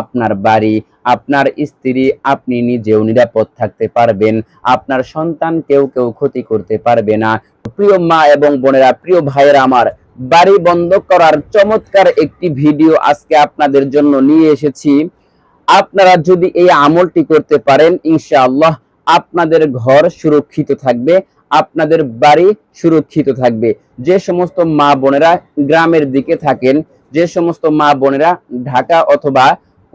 আপনার বাড়ি, আপনার স্ত্রী, আপনি নিজেও নিরাপদ থাকতে পারবেন, আপনার সন্তান কেউ কেউ ক্ষতি করতে পারবে না। প্রিয় মা এবং বোনেরা, প্রিয় ভাইয়েরা আমার, বাড়ি বন্ধ করার চমৎকার একটি ভিডিও আজকে আপনাদের জন্য নিয়ে এসেছি। আপনারা যদি এই আমলটি করতে পারেন, ইনশাআল্লাহ আপনাদের ঘর সুরক্ষিত থাকবে, আপনাদের বাড়ি সুরক্ষিত থাকবে। যে সমস্ত মা বোনেরা গ্রামের দিকে থাকেন, যে সমস্ত মা বোনেরা ঢাকা অথবা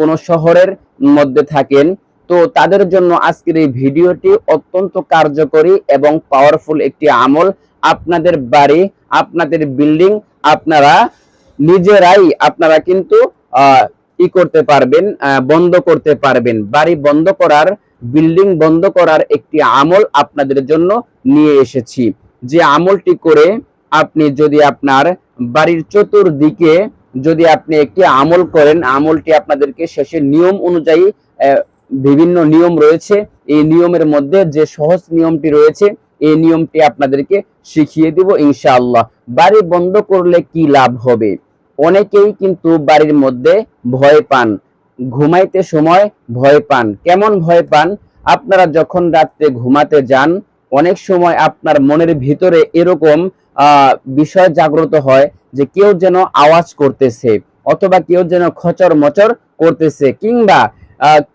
কোনো শহরের মধ্যে থাকেন। তো তাদের জন্য আজকের এই ভিডিওটি অত্যন্ত কার্যকরী এবং পাওয়ারফুল একটি আমল। আপনাদের বাড়ি, আপনাদের বিল্ডিং আপনারা নিজেরাই, আপনারা কিন্তু ই করতে পারবেন বন্ধ করতে পারবেন। বাড়ি বন্ধ করার বিল্ডিং বন্ধ করার একটি আমল আপনাদের জন্য নিয়ে এসেছি। যে আমলটি করে আপনি যদি আপনার বাড়ির চতুর্দিকে যদি আপনি একটি আমল করেন, আমলটি আপনাদেরকে শেষে নিয়ম অনুযায়ী বিভিন্ন নিয়ম রয়েছে। এই নিয়মের মধ্যে যে সহজ নিয়মটি রয়েছে, এই নিয়মটি আপনাদেরকে শিখিয়ে দিব ইনশাআল্লাহ। বাড়ি বন্ধ করলে কি লাভ হবে? অনেকেই কিন্তু বাড়ির মধ্যে ভয় পান। ঘুমাইতে সময় ভয় পান। কেমন ভয় পান? আপনারা যখন রাত্রে ঘুমাতে যান, অনেক সময় আপনার মনের ভিতরে এরকম বিষয় জাগ্রত হয় যে কেউ যেন আওয়াজ করতেছে অথবা কেউ যেন খচর মচর করতেছে কিংবা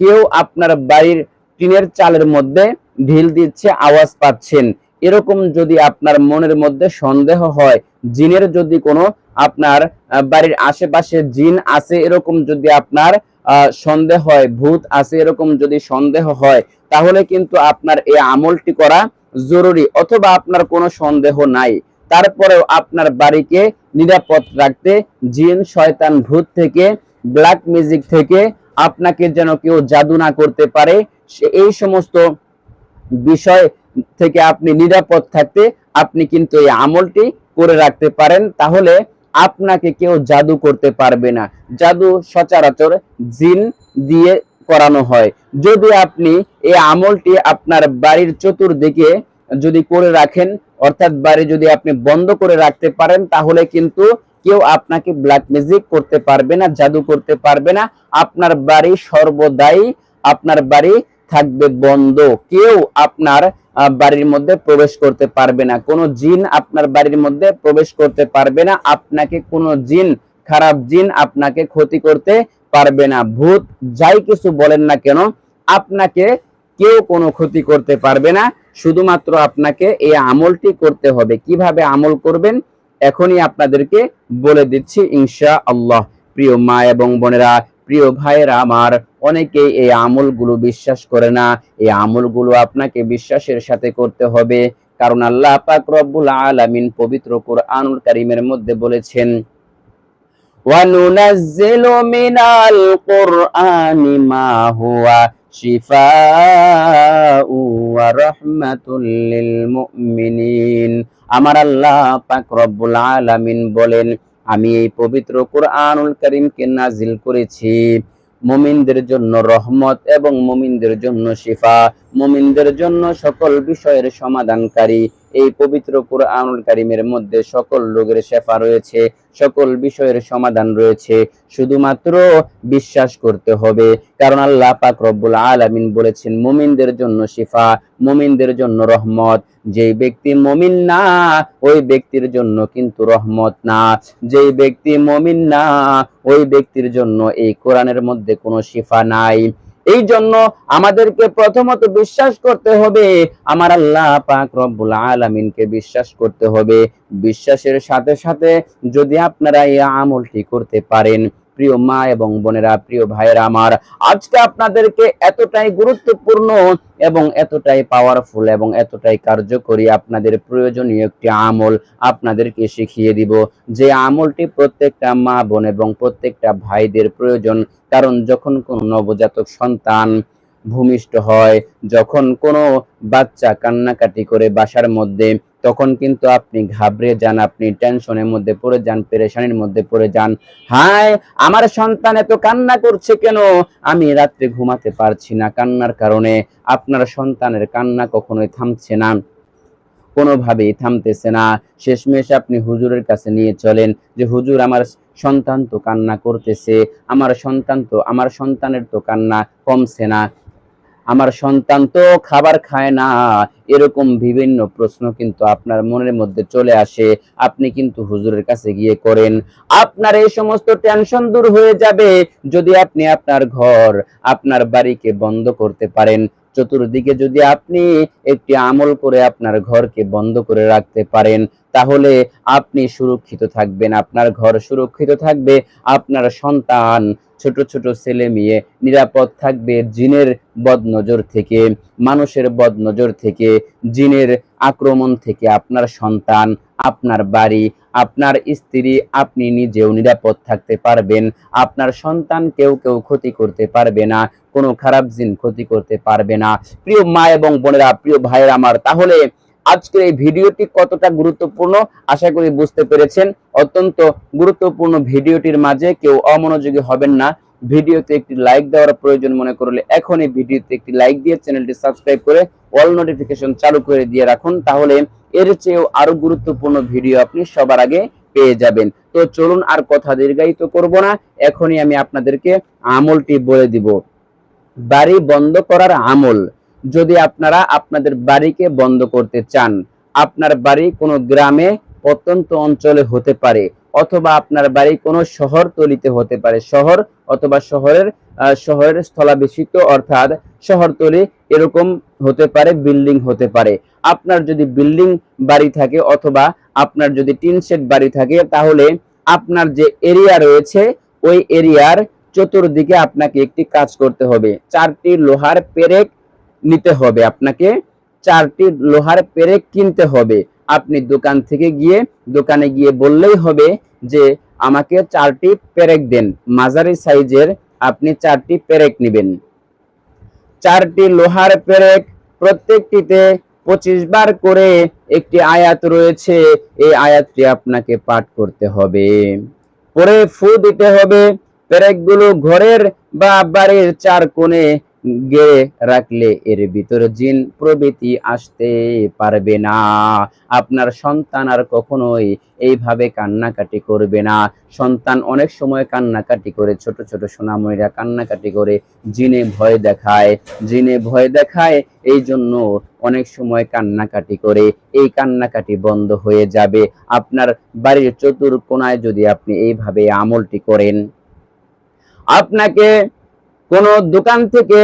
কেউ আপনার বাড়ির টিনের চালের মধ্যে ঢিল দিচ্ছে, আওয়াজ পাচ্ছেন। এরকম যদি আপনার মনের মধ্যে সন্দেহ হয়, জিনের যদি কোনো আপনার বাড়ির আশেপাশে জিন আছে, এরকম যদি আপনার সন্দেহ হয়, ভূত আছে, এরকম যদি সন্দেহ হয়, তাহলে কিন্তু আপনার এই আমলটি করা জরুরি অথবা আপনার কোনো সন্দেহ নাই। তারপরেও আপনার বাড়িকে নিরাপদ রাখতে জিন, শয়তান ভূত থেকে ব্ল্যাক মিউজিক থেকে আপনাকে যেন কেউ জাদু না করতে পারে এই সমস্ত বিষয় থেকে আপনি নিরাপদ থাকতে আপনি কিন্তু এই আমলটি করে রাখতে পারেন, তাহলে আপনাকে কেউ জাদু করতে পারবে না। জাদু সচরাচর জিন দিয়ে করানো হয়। যদি আপনি এই আমলটি আপনার বাড়ির চতুর্দিকে যদি করে রাখেন অর্থাৎ বাড়ি যদি আপনি বন্ধ করে রাখতে পারেন, তাহলে কিন্তু কেউ আপনাকে ব্ল্যাক ম্যাজিক করতে পারবে না, জাদু করতে পারবে না। আপনার বাড়ি সর্বদাই, আপনার বাড়ি থাকবে বন্ধ। কেউ আপনার বাড়ির মধ্যে প্রবেশ করতে পারবে না। কোনো জিন আপনার বাড়ির মধ্যে প্রবেশ করতে পারবে না। আপনাকে কোনো জিন, খারাপ জিন আপনাকে ক্ষতি করতে পারবে না। ভূত, যাই কিছু বলেন না কেন, আপনাকে কেউ কোনো ক্ষতি করতে পারবে না। শুধুমাত্র আপনাকে এই আমলটি করতে হবে। কীভাবে আমল করবেন? এখনই আপনাদেরকে বলে দিচ্ছি ইনশা আল্লাহ প্রিয় মা এবং বোনেরা, প্রিয় ভাইয়েরা আমার, অনেকেই এই আমলগুলো বিশ্বাস করে না। এই আমলগুলো আপনাকে বিশ্বাসের সাথে করতে হবে। কারণ আল্লাহ পাক রব্বুল আলামিন পবিত্র কোরআনুল কারীমের মধ্যে বলেছেন ওয়ানুনাজ্জিলু মিনাল কোরআনি মা হুয়া আমার আল্লাহ পাক রব্বুল আলামিন বলেন, আমি এই পবিত্র কোরআনুল করিমকে নাজিল করেছি। মুমিনদের জন্য রহমত এবং মুমিনদের জন্য শিফা, মুমিনদের জন্য সকল বিষয়ের সমাধানকারী এই পবিত্র কোরআনুল কারীমের মধ্যে সকল রোগের শেফা রয়েছে, সকল বিষয়ের সমাধান রয়েছে। শুধুমাত্র বিশ্বাস করতে হবে, কারণ আল্লাহ পাক রব্বুল আলামিন বলেছেন, মুমিনদের জন্য শিফা, মুমিনদের জন্য রহমত। যেই ব্যক্তি মমিন না, ওই ব্যক্তির জন্য কিন্তু রহমত না। যেই ব্যক্তি মমিন না, ওই ব্যক্তির জন্য এই কোরআনের মধ্যে কোনো শিফা নাই। এই জন্য আমাদেরকে প্রথমত বিশ্বাস করতে হবে, আমার আল্লাহ পাক রব্বুল আলামিনকে বিশ্বাস করতে হবে। বিশ্বাসের সাথে সাথে যদি আপনারা এই আমলটি করতে পারেন প্রিয় মা এবং বোনেরা, প্রিয় ভাইয়েরা আমার, আজকে আপনাদেরকে এতটাই গুরুত্বপূর্ণ এবং এতটাই পাওয়ারফুল এবং এতটাই কার্যকরী আপনাদের প্রয়োজনীয় একটি আমল আপনাদেরকে শিখিয়ে দিব। যে আমলটি প্রত্যেকটা মা, বোন এবং প্রত্যেকটা ভাইদের প্রয়োজন। কারণ যখন কোনো নবজাতক সন্তান ভূমিষ্ঠ হয়, যখন কোনো বাচ্চা কান্নাকাটি করে বাসার মধ্যে তখন কিন্তু আপনি ঘাবড়ে যান, আপনি টেনশনের মধ্যে পড়ে যান, পেরেশানির মধ্যে পড়ে যান। হায়, আমার সন্তান এত কান্না করছে কেন? আমি রাত্রে ঘুমাতে পারছি না কান্নার কারণে। আপনার সন্তানের কান্না কখনোই থামছে না। কোনোভাবেই থামতেছে না। শেষমেশ আপনি হুজুরের কাছে নিয়ে চলেন যে, হুজুর, আমার সন্তান তো কান্না করতেছে। আমার সন্তান তো, আমার সন্তানের তো কান্না কমছে না। আমার সন্তান তো খাবার খায় না। এরকম বিভিন্ন প্রশ্ন কিন্তু আপনার মনের মধ্যে চলে আসে। আপনি কিন্তু হুজুরের কাছে গিয়ে করেন। আপনার এই সমস্ত টেনশন দূর হয়ে যাবে যদি আপনি আপনার ঘর, আপনার বাড়িকে বন্ধ করতে পারেন। চতুর্দিকে যদি আপনি একটি আমল করে আপনার ঘরকে বন্ধ করে রাখতে পারেন, তাহলে আপনি সুরক্ষিত থাকবেন। আপনার ঘর সুরক্ষিত থাকবে। আপনার সন্তান ছোট ছোট ছেলে মেয়ে নিরাপদ থাকবে জিনের বদনজর থেকে, মানুষের বদনজর থেকে, জিনের আক্রমণ থেকে আপনার সন্তান, আপনার বাড়ি, আপনার স্ত্রী, আপনি নিজেও নিরাপদ থাকতে পারবেন। আপনার সন্তান কেউ কেউ ক্ষতি করতে পারবে না, কোনো খারাপ জিন ক্ষতি করতে পারবে না। প্রিয় মা এবং বোনেরা, প্রিয় ভাইয়ের আমার, তাহলে আজকের এই ভিডিওটি কতটা গুরুত্বপূর্ণ আশা করি বুঝতে পেরেছেন। অত্যন্ত গুরুত্বপূর্ণ ভিডিওটির মাঝে কেউ অমনোযোগী হবেন না। ভিডিওতে একটি লাইক দেওয়ার প্রয়োজন মনে করলে এখনই ভিডিওতে একটি লাইক দিয়ে চ্যানেলটি সাবস্ক্রাইব করে অল নোটিফিকেশন চালু করে দিয়ে রাখুন। তাহলে এর চেয়েও আরও গুরুত্বপূর্ণ ভিডিও আপনি সবার আগে পেয়ে যাবেন। তো চলুন আর কথা দীর্ঘায়িত করব না। এখনই আমি আপনাদেরকে আমলটি বলে দিব। বাড়ি বন্ধ করার আমল। যদি আপনারা আপনাদের বাড়িকে বন্ধ করতে চান, আপনার বাড়ি কোনো গ্রামে প্রত্যন্ত অঞ্চলে হতে পারে, অথবা আপনার বাড়ি কোনো শহর তলিতে হতে পারে, শহর অথবা শহরের শহরের স্থলাভিষিক্ত অর্থাৎ শহরতলি এরকম হতে পারে, বিল্ডিং হতে পারে। আপনার যদি বিল্ডিং বাড়ি থাকে অথবা আপনার যদি টিন শেড বাড়ি থাকে, তাহলে আপনার যে এরিয়া রয়েছে, ওই এরিয়ার চতুর্দিকে আপনাকে একটি কাজ করতে হবে। চারটি লোহার পেরেক নিতে হবে। আপনাকে চারটি লোহার পেরেক কিনতে হবে। আপনি দোকান থেকে গিয়ে দোকানে গিয়ে বললেই হবে যে, আমাকে চারটি পেরেক দেন। মাঝারি সাইজের আপনি চারটি পেরেক নেবেন। চারটি লোহার পেরেক প্রত্যেকটিতে পঁচিশ বার করে একটি আয়াত রয়েছে। এই আয়াতটি আপনাকে পাঠ করতে হবে। পরে ফু দিতে হবে। পেরেকগুলো ঘরের বা বাড়ির চার কোণে গেড়ে রাখলে এর ভিতরে জিন প্রভৃতি আসতে পারবে না। আপনার সন্তান আর কখনোই এইভাবে কান্নাকাটি করবে না। সন্তান অনেক সময় কান্নাকাটি করে, ছোট ছোট সোনামণিরা কান্নাকাটি করে, জিনে ভয় দেখায়। জিনে ভয় দেখায়, এই জন্য অনেক সময় কান্নাকাটি করে। এই কান্নাকাটি বন্ধ হয়ে যাবে। আপনার বাড়ির চতুর কোনায় যদি আপনি এইভাবে আমলটি করেন, আপনাকে কোন দোকান থেকে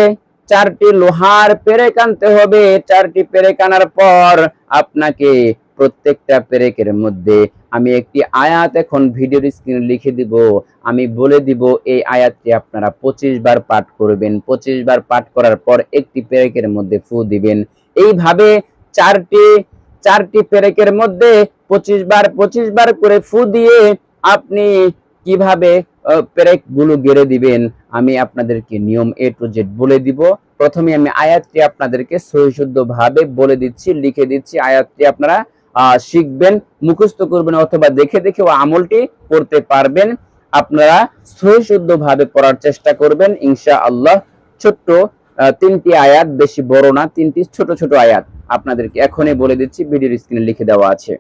চারটি লোহার পেরেক আনতে হবে। চারটি পেরেক আনার পর আপনাকে প্রত্যেকটা পেরেকের মধ্যে আমি একটি আয়াত এখন ভিডিওর স্ক্রিনে লিখে দিব। আমি বলে দিব, এই আয়াতটি আপনারা পঁচিশ বার পাঠ করবেন। পঁচিশ বার পাঠ করার পর একটি পেরেকের মধ্যে ফু দিবেন। এইভাবে চারটি চারটি পেরেকের মধ্যে পঁচিশ বার পঁচিশ বার করে ফু দিয়ে আপনি কীভাবে পেরেকগুলো গেড়ে দিবেন। আমি আপনাদেরকে নিয়ম এ টু জেড বলে দিব। প্রথমে আমি আয়াতটি আপনাদেরকে সহিশুদ্ধ ভাবে বলে দিচ্ছি, লিখে দিচ্ছি। আয়াতটি আপনারা শিখবেন, মুখস্থ করবেন অথবা দেখে দেখে ও আমলটি করতে পারবেন। আপনারা সহিশুদ্ধ ভাবে পড়ার চেষ্টা করবেন। ইনশা আল্লাহ ছোট্ট তিনটি আয়াত, বেশি বড় না, তিনটি ছোট ছোট আয়াত আপনাদেরকে এখনই বলে দিচ্ছি। ভিডিওর স্ক্রিনে লিখে দেওয়া আছে।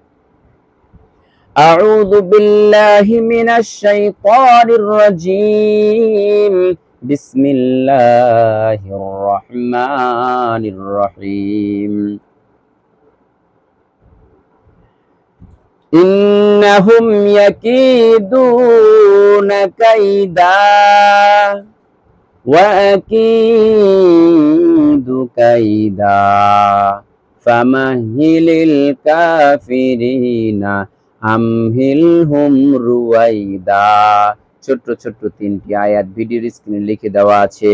أعوذ بالله من الشيطان الرجيم بسم الله الرحمن الرحيم إنهم يكيدون كيدا وأكيد كيدا فمهل الكافرين আমহিলহুম রুয়াইদা। ছোট্ট ছোট্ট তিনটি আয়াত ভিডিওর স্ক্রিনে লিখে দেওয়া আছে।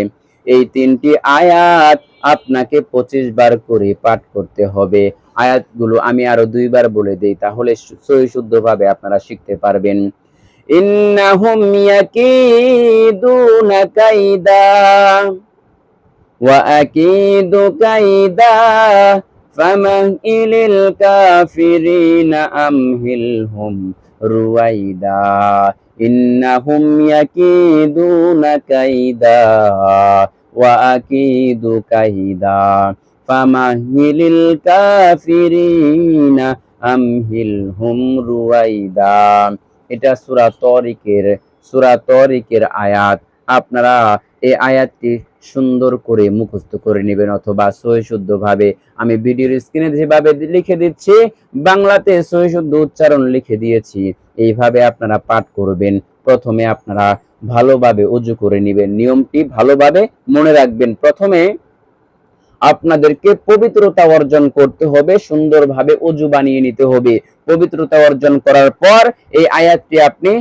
এই তিনটি আয়াত আপনাকে পঁচিশ বার করে পাঠ করতে হবে। আয়াতগুলো আমি আরও দুইবার বলে দেই, তাহলে সহি শুদ্ধভাবে আপনারা শিখতে পারবেন। ইন্নাহুম ইয়াকিদুনা কাইদা। ওয়া আকিদু কাইদা। فمهل الكافرين أمهلهم رويدا إنهم يكيدون كيدا وأكيد كيدا ফামাহিলিল কাফিরিনা আমহিলহুম রুয়াইদা এটা সূরা তরিকের সূরা তরিকের আয়াত আপনারা এই আয়াতটি সুন্দর করে মুখস্থ করে নেবেন অথবা সহিশুদ্ধ ভাবে আমি ভিডিওর স্ক্রিনে যেভাবে লিখে দিচ্ছি, বাংলাতে সহিশুদ্ধ উচ্চারণ লিখে দিয়েছি। এইভাবে আপনারা পাঠ করবেন। প্রথমে আপনারা ভালোভাবে উজু করে নেবেন। নিয়মটি ভালোভাবে মনে রাখবেন। প্রথমে আপনাদেরকে পবিত্রতা অর্জন করতে হবে, সুন্দরভাবে উজু বানিয়ে নিতে হবে। পবিত্রতা অর্জন করার পর এই আয়াতটি আপনি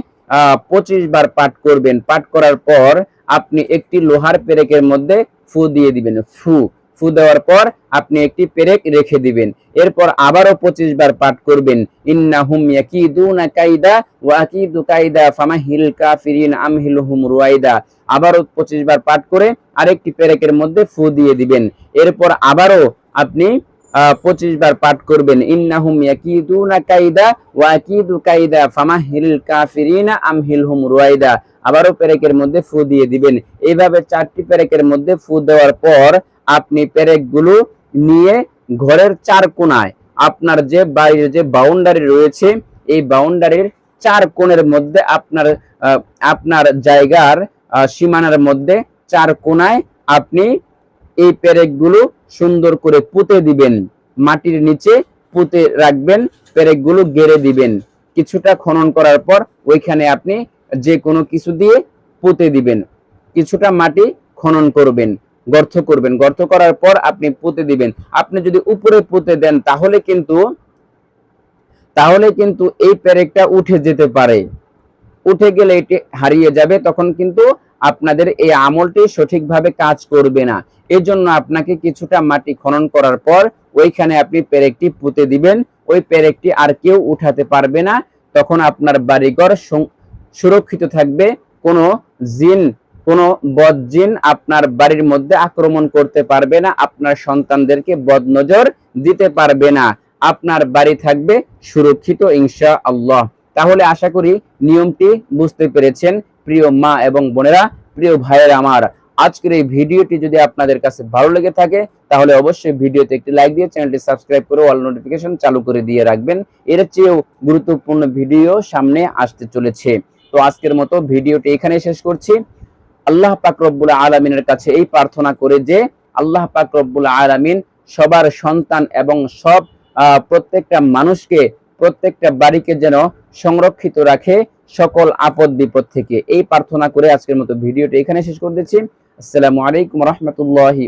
পঁচিশ বার পাঠ করবেন। পাঠ করার পর আপনি একটি লোহার পেরেকের মধ্যে ফু দিয়ে দিবেন, ফু। ফু দেওয়ার পর আপনি একটি পেরেক রেখে দিবেন। এরপর আবারও পঁচিশ বার পাঠ করবেন, ইন্নাহুম ইয়াকিদুনা কাইদা ওয়া আকিদু কাইদা ফামাহিল কাফিরিন রুয়াইদা। আবারও পঁচিশ বার পাঠ করে আরেকটি পেরেকের মধ্যে ফু দিয়ে দিবেন। এরপর আবারও আপনি পঁচিশ বার পাঠ করবেন, ইন্নাহুম ইয়াকিদুনা কাইদা ওয়া আকিদু কাইদা ফামাহিল কাফিরিনা আমহিলহুম রুয়াইদা। আবারও পেরেকের মধ্যে ফু দিয়ে দিবেন। এইভাবে চারটি পেরেকের মধ্যে ফু দেওয়ার পর আপনি পেরেকগুলো নিয়ে ঘরের চার কোনায়, আপনার যে বাড়ির যে বাউন্ডারি রয়েছে, এই বাউন্ডারির চার কোণের মধ্যে আপনার আপনার জায়গার সীমানার মধ্যে চার কোনায় আপনি এই পেরেকগুলো সুন্দর করে পুঁতে দিবেন। মাটির নিচে পুঁতে রাখবেন, পেরেকগুলো গেড়ে দিবেন। কিছুটা খনন করার পর ওইখানে আপনি যে কোনো কিছু দিয়ে পুঁতে দিবেন। কিছুটা মাটি খনন করবেন, গর্ত করবেন। গর্ত করার পর আপনি পুঁতে দিবেন। আপনি যদি উপরে পুঁতে দেন, তাহলে কিন্তু তাহলে কিন্তু এই পেরেকটা উঠে যেতে পারে। উঠে গেলে এটি হারিয়ে যাবে, তখন কিন্তু আপনাদের এই আমলটি সঠিকভাবে কাজ করবে না। এই জন্য আপনাকে কিছুটা মাটি খনন করার পর ওইখানে আপনি পেরেকটি পুঁতে দিবেন। ওই পেরেকটি আর কেউ উঠাতে পারবে না। তখন আপনার বাড়িঘর সুরক্ষিত থাকবে। কোনো জিন, কোনো বদজিন আপনার বাড়ির মধ্যে আক্রমণ করতে পারবে না। আপনার সন্তানদেরকে বদনজর দিতে পারবে না। আপনার বাড়ি থাকবে সুরক্ষিত ইনশা আল্লাহ তাহলে আশা করি নিয়মটি বুঝতে পেরেছেন। প্রিয় মা এবং বোনেরা, প্রিয় ভাইয়ের আমার, আজকের এই ভিডিওটি যদি আপনাদের কাছে ভালো লেগে থাকে, তাহলে অবশ্যই ভিডিওতে একটি লাইক দিয়ে চ্যানেলটি সাবস্ক্রাইব করে অল নোটিফিকেশন চালু করে দিয়ে রাখবেন। এর চেয়েও গুরুত্বপূর্ণ ভিডিও সামনে আসতে চলেছে। তো আজকের মতো ভিডিওটি এখানে শেষ করছি। আল্লাহ পাক রব্বুল আলমিনের কাছে এই প্রার্থনা করে যে, আল্লাহ পাক রব্বুল আলমিন সবার সন্তান এবং সব প্রত্যেকটা মানুষকে, প্রত্যেকটা বাড়িকে যেন সংরক্ষিত রাখে সকল আপদ বিপদ থেকে। এই প্রার্থনা করে আজকের মতো ভিডিওটি এখানে শেষ করে দিচ্ছি। আসসালামু আলাইকুম রহমতুল্লাহি